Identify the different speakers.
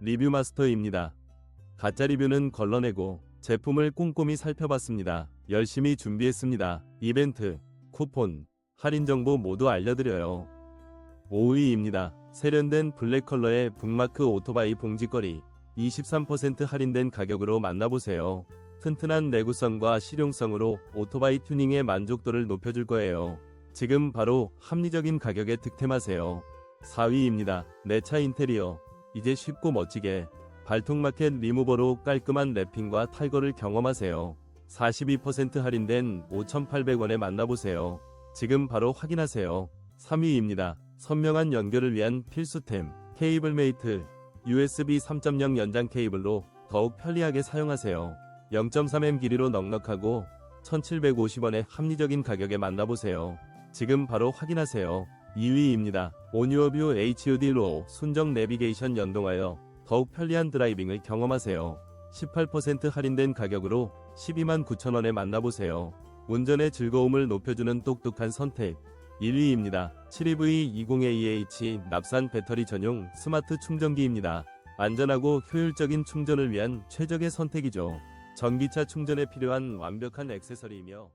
Speaker 1: 리뷰 마스터입니다. 가짜 리뷰는 걸러내고 제품을 꼼꼼히 살펴봤습니다. 열심히 준비했습니다. 이벤트, 쿠폰, 할인 정보 모두 알려드려요. 5위입니다. 세련된 블랙 컬러의 북마크 오토바이 봉지거리 23% 할인된 가격으로 만나보세요. 튼튼한 내구성과 실용성으로 오토바이 튜닝의 만족도를 높여줄 거예요. 지금 바로 합리적인 가격에 득템하세요. 4위입니다. 내 차 인테리어. 이제 쉽고 멋지게 발통마켓 리무버로 깔끔한 랩핑과 탈거를 경험하세요. 42% 할인된 5,800원에 만나보세요. 지금 바로 확인하세요. 3위입니다. 선명한 연결을 위한 필수템 케이블메이트 USB 3.0 연장 케이블로 더욱 편리하게 사용하세요. 0.3M 길이로 넉넉하고 1,750원의 합리적인 가격에 만나보세요. 지금 바로 확인하세요. 2위입니다. 오뉴어뷰 HUD로 순정 내비게이션 연동하여 더욱 편리한 드라이빙을 경험하세요. 18% 할인된 가격으로 12만 9천원에 만나보세요. 운전의 즐거움을 높여주는 똑똑한 선택. 1위입니다. 7220AH 납산 배터리 전용 스마트 충전기입니다. 안전하고 효율적인 충전을 위한 최적의 선택이죠. 전기차 충전에 필요한 완벽한 액세서리이며